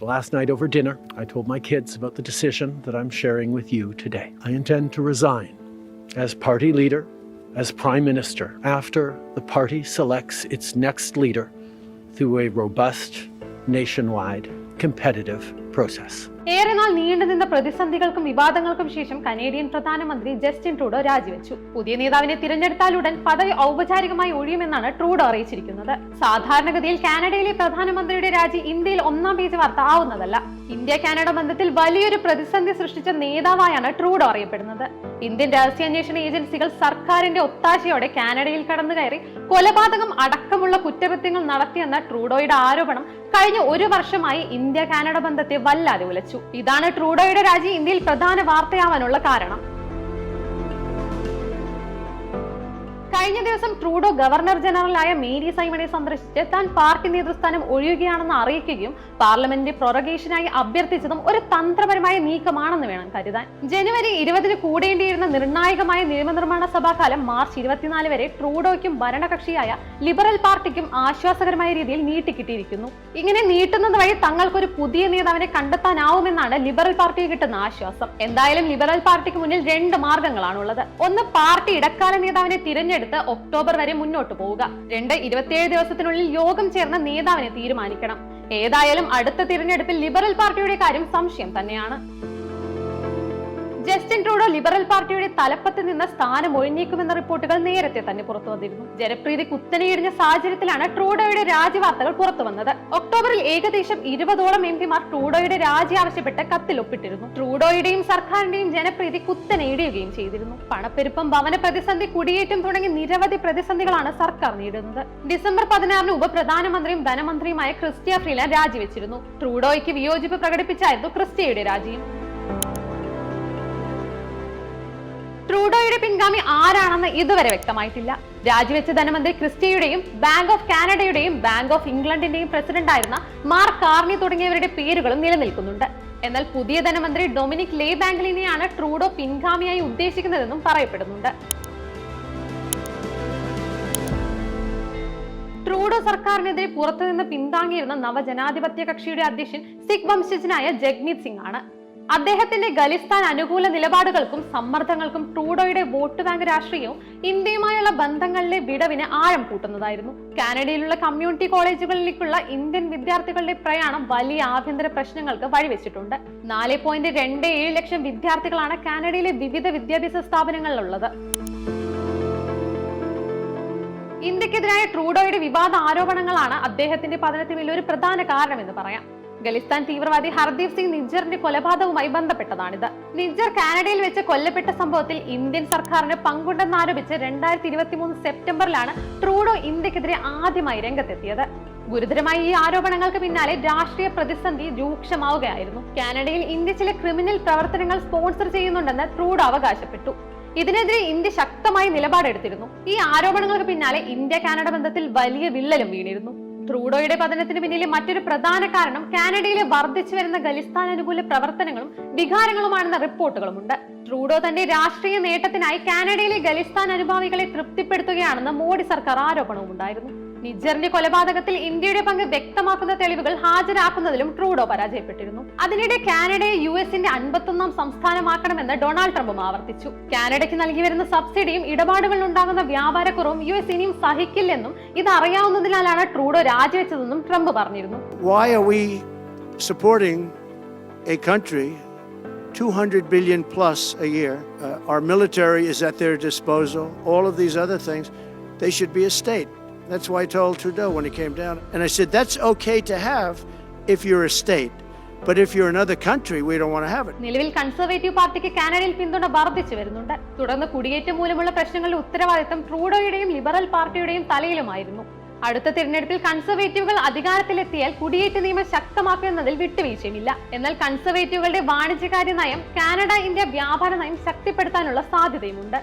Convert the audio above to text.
Last night over dinner, I told my kids about the decision that I'm sharing with you today. I intend to resign as party leader, as prime minister, after the party selects its next leader through a robust, nationwide, competitive process. ഏറെ നാൾ നീണ്ടുനിന്ന പ്രതിസന്ധികൾക്കും വിവാദങ്ങൾക്കും ശേഷം Canadian പ്രധാനമന്ത്രി Justin Trudeau രാജിവെച്ചു. പുതിയ നേതാവിനെ തിരഞ്ഞെടുത്താലുടൻ പദവി ഔപചാരികമായി ഒഴിയുമെന്നാണ് ട്രൂഡോ അറിയിച്ചിരിക്കുന്നത്. സാധാരണഗതിയിൽ കാനഡയിലെ പ്രധാനമന്ത്രിയുടെ രാജി ഇന്ത്യയിൽ ഒന്നാം പേജ് വാർത്ത ആവുന്നതല്ല. ഇന്ത്യ കാനഡ ബന്ധത്തിൽ വലിയൊരു പ്രതിസന്ധി സൃഷ്ടിച്ച നേതാവായാണ് ട്രൂഡോ അറിയപ്പെടുന്നത്. ഇന്ത്യൻ രഹസ്യാന്വേഷണ ഏജൻസികൾ സർക്കാരിന്റെ ഒത്താശയോടെ കാനഡയിൽ കടന്നു കയറി കൊലപാതകം അടക്കമുള്ള കുറ്റകൃത്യങ്ങൾ നടത്തിയെന്ന ട്രൂഡോയുടെ ആരോപണം കഴിഞ്ഞ ഒരു വർഷമായി ഇന്ത്യ കാനഡ ബന്ധത്തെ വല്ലാതെ ഉലച്ചു ഇതാണ് ട്രൂഡോയുടെ രാജി. ഇന്ത്യയിൽ പ്രധാന വാർത്തയാവാനുള്ള കാരണം. കഴിഞ്ഞ ദിവസം ട്രൂഡോ ഗവർണർ ജനറലായ മേരി സൈമണെ സന്ദർശിച്ച് താൻ പാർട്ടി നേതൃസ്ഥാനം ഒഴിയുകയാണെന്ന് അറിയിക്കുകയും പാർലമെന്റിന്റെ പ്രൊറഗേഷനായി അഭ്യർത്ഥിച്ചതും ഒരു തന്ത്രപരമായ നീക്കമാണെന്ന് വേണം കരുതാൻ. ജനുവരി ഇരുപതിന് കൂടേണ്ടിയിരുന്ന നിർണായകമായ നിയമനിർമ്മാണ സഭാകാലം മാർച്ച് ഇരുപത്തിനാല് വരെ ട്രൂഡോയ്ക്കും ഭരണകക്ഷിയായ ലിബറൽ പാർട്ടിക്കും ആശ്വാസകരമായ രീതിയിൽ നീട്ടിക്കിട്ടിയിരിക്കുന്നു. ഇങ്ങനെ നീട്ടുന്നത് വഴി തങ്ങൾക്കൊരു പുതിയ നേതാവിനെ കണ്ടെത്താനാവുമെന്നാണ് ലിബറൽ പാർട്ടിക്ക് കിട്ടുന്ന ആശ്വാസം. എന്തായാലും ലിബറൽ പാർട്ടിക്ക് മുന്നിൽ രണ്ട് മാർഗങ്ങളാണുള്ളത്. ഒന്ന് പാർട്ടി ഇടക്കാല നേതാവിനെ തിരഞ്ഞെടുത്ത് ഒക്ടോബർ വരെ മുന്നോട്ട് പോവുക. രണ്ട് ഇരുപത്തിയേഴ് ദിവസത്തിനുള്ളിൽ യോഗം ചേർന്ന നേതാവിനെ തീരുമാനിക്കണം. ഏതായാലും അടുത്ത തിരഞ്ഞെടുപ്പിൽ ലിബറൽ പാർട്ടിയുടെ കാര്യം സംശയം തന്നെയാണ്. ജസ്റ്റിൻ ട്രൂഡോ ലിബറൽ പാർട്ടിയുടെ തലപ്പത്ത് നിന്ന് സ്ഥാനം ഒഴിഞ്ഞേക്കുമെന്ന റിപ്പോർട്ടുകൾ നേരത്തെ തന്നെ പുറത്തു വന്നിരുന്നു. ജനപ്രീതി കുത്തനെയിടിഞ്ഞ സാഹചര്യത്തിലാണ് ട്രൂഡോയുടെ രാജി വാർത്തകൾ പുറത്തു വന്നത്. ഒക്ടോബറിൽ ഏകദേശം ഇരുപതോളം എം പിമാർ ട്രൂഡോയുടെ രാജി ആവശ്യപ്പെട്ട് കത്തിൽ ഒപ്പിട്ടിരുന്നു ട്രൂഡോയുടെയും സർക്കാരിന്റെയും ജനപ്രീതി കുത്തനെ ഇടിയുകയും ചെയ്തിരുന്നു. പണപ്പെരുപ്പം ഭവന പ്രതിസന്ധി കുടിയേറ്റം തുടങ്ങി നിരവധി പ്രതിസന്ധികളാണ് സർക്കാർ നേരിടുന്നത്. ഡിസംബർ പതിനാറിന് ഉപപ്രധാനമന്ത്രിയും ധനമന്ത്രിയുമായ ക്രിസ്റ്റിയ ഫ്രീല രാജിവെച്ചിരുന്നു. ട്രൂഡോയ്ക്ക് വിയോജിപ്പ് പ്രകടിപ്പിച്ചായിരുന്നു ക്രിസ്റ്റിയയുടെ രാജിയും. ട്രൂഡോയുടെ പിൻഗാമി ആരാണെന്ന് ഇതുവരെ വ്യക്തമായിട്ടില്ല. രാജിവെച്ച ധനമന്ത്രി ക്രിസ്റ്റിയുടെയും ബാങ്ക് ഓഫ് കാനഡയുടെയും ബാങ്ക് ഓഫ് ഇംഗ്ലണ്ടിന്റെയും പ്രസിഡന്റായിരുന്ന മാർക്ക് കാർണി തുടങ്ങിയവരുടെ പേരുകളും നിലനിൽക്കുന്നുണ്ട്. എന്നാൽ പുതിയ ധനമന്ത്രി ഡൊമിനിക് ലേ ബാങ്കലിനെയാണ് ട്രൂഡോ പിൻഗാമിയായി ഉദ്ദേശിക്കുന്നതെന്നും പറയപ്പെടുന്നുണ്ട്. ട്രൂഡോ സർക്കാരിനെതിരെ പുറത്തുനിന്ന് പിന്താങ്ങിയിരുന്ന നവജനാധിപത്യ കക്ഷിയുടെ അധ്യക്ഷൻ സിഖ് വംശജനായ ജഗ്മീത് സിംഗ് ആണ്. അദ്ദേഹത്തിന്റെ ഖലിസ്ഥാൻ അനുകൂല നിലപാടുകൾക്കും സമ്മർദ്ദങ്ങൾക്കും ട്രൂഡോയുടെ വോട്ട് ബാങ്ക് രാഷ്ട്രീയവും ഇന്ത്യയുമായുള്ള ബന്ധങ്ങളിലെ വിടവിന് ആഴം കൂട്ടുന്നതായിരുന്നു. കാനഡയിലുള്ള കമ്മ്യൂണിറ്റി കോളേജുകളിലേക്കുള്ള ഇന്ത്യൻ വിദ്യാർത്ഥികളുടെ പ്രയാണം വലിയ ആഭ്യന്തര പ്രശ്നങ്ങൾക്ക് വഴിവെച്ചിട്ടുണ്ട്. നാല് പോയിന്റ് രണ്ട് ഏഴ് ലക്ഷം വിദ്യാർത്ഥികളാണ് കാനഡയിലെ വിവിധ വിദ്യാഭ്യാസ സ്ഥാപനങ്ങളിലുള്ളത്. ഇന്ത്യക്കെതിരായ ട്രൂഡോയുടെ വിവാദ ആരോപണങ്ങളാണ് അദ്ദേഹത്തിന്റെ പതനത്തിന് വലിയൊരു പ്രധാന കാരണം എന്ന് പറയാം. ഖലിസ്ഥാൻ തീവ്രവാദി ഹർദീപ് സിംഗ് നിജ്ജറിന്റെ കൊലപാതകവുമായി ബന്ധപ്പെട്ടതാണിത്. നിജ്ജർ കാനഡയിൽ വെച്ച് കൊല്ലപ്പെട്ട സംഭവത്തിൽ ഇന്ത്യൻ സർക്കാരിന് പങ്കുണ്ടെന്നാരോപിച്ച് രണ്ടായിരത്തി ഇരുപത്തി മൂന്ന് സെപ്റ്റംബറിലാണ് ട്രൂഡോ ഇന്ത്യക്കെതിരെ ആദ്യമായി രംഗത്തെത്തിയത്. ഗുരുതരമായ ഈ ആരോപണങ്ങൾക്ക് പിന്നാലെ രാഷ്ട്രീയ പ്രതിസന്ധി രൂക്ഷമാവുകയായിരുന്നു. കാനഡയിൽ ഇന്ത്യ ചില ക്രിമിനൽ പ്രവർത്തനങ്ങൾ സ്പോൺസർ ചെയ്യുന്നുണ്ടെന്ന് ട്രൂഡോ അവകാശപ്പെട്ടു. ഇതിനെതിരെ ഇന്ത്യ ശക്തമായി നിലപാടെടുത്തിരുന്നു. ഈ ആരോപണങ്ങൾക്ക് പിന്നാലെ ഇന്ത്യ കാനഡ ബന്ധത്തിൽ വലിയ വിള്ളലും വീണിരുന്നു. ട്രൂഡോയുടെ പതനത്തിന് പിന്നിലെ മറ്റൊരു പ്രധാന കാരണം കാനഡയിലെ വർദ്ധിച്ചു വരുന്ന ഖലിസ്ഥാൻ അനുകൂല പ്രവർത്തനങ്ങളും വികാരങ്ങളുമാണെന്ന റിപ്പോർട്ടുകളുമുണ്ട്. ട്രൂഡോ തന്റെ രാഷ്ട്രീയ നേട്ടത്തിനായി കാനഡയിലെ ഖലിസ്ഥാൻ അനുഭാവികളെ തൃപ്തിപ്പെടുത്തുകയാണെന്ന് മോഡി സർക്കാർ ആരോപണവും ഉണ്ടായിരുന്നു നിജറിന്റെ കൊലപാതകത്തിൽ ഇന്ത്യയുടെ പങ്ക് വ്യക്തമാക്കുന്ന തെളിവുകൾ ഹാജരാക്കുന്നതിലും ട്രൂഡോ പരാജയപ്പെട്ടിരുന്നു അതിനിടെ കാനഡയെ യു എസിന്റെ അൻപത്തൊന്നാം സംസ്ഥാനമാക്കണമെന്ന് ഡൊണാൾഡ് ട്രംപും ആവർത്തിച്ചു കാനഡയ്ക്ക് നൽകി വരുന്ന സബ്സിഡിയും ഇടപാടുകളിൽ ഉണ്ടാകുന്ന വ്യാപാരക്കുറവും യു എസ് ഇനിയും സഹിക്കില്ലെന്നും ഇത് അറിയാവുന്നതിനാലാണ് ട്രൂഡോ രാജിവെച്ചതെന്നും ട്രംപ് പറഞ്ഞിരുന്നു Why are we supporting a country 200 billion plus a year? Uh, our military is at their disposal. All of these other things, they should be a state. That's why I told Trudeau when he came down. And I said, that's okay to have if you're a state. But if you're another country, we don't want to have it. നിലവിൽ conservative പാർട്ടിക്ക് കാനഡയിൽ പിന്തുണ വർദ്ധിച്ചു വരുന്നുണ്ട് തുടർന്ന് കുടിയേറ്റം മൂലമുള്ള പ്രശ്നങ്ങളുടെ ഉത്തരവാദിത്തം ട്രൂഡോയുടെയും ലിബറൽ പാർട്ടിയുടെയും തലയിലുമായിരുന്നു അടുത്ത തിരഞ്ഞെടുപ്പിൽ കൺസർവേറ്റീവുകൾ അധികാരത്തിലെത്തിയാൽ കുടിയേറ്റ നിയമം ശക്തമാക്കുന്നതിൽ വിട്ടുവീഴ്ചയുമില്ല എന്നാൽ കൺസർവേറ്റീവുകളുടെ വാണിജ്യകാര്യ നയം കാനഡ ഇന്ത്യ വ്യാപാര നയം ശക്തിപ്പെടുത്താനുള്ള സാധ്യതയുമുണ്ട്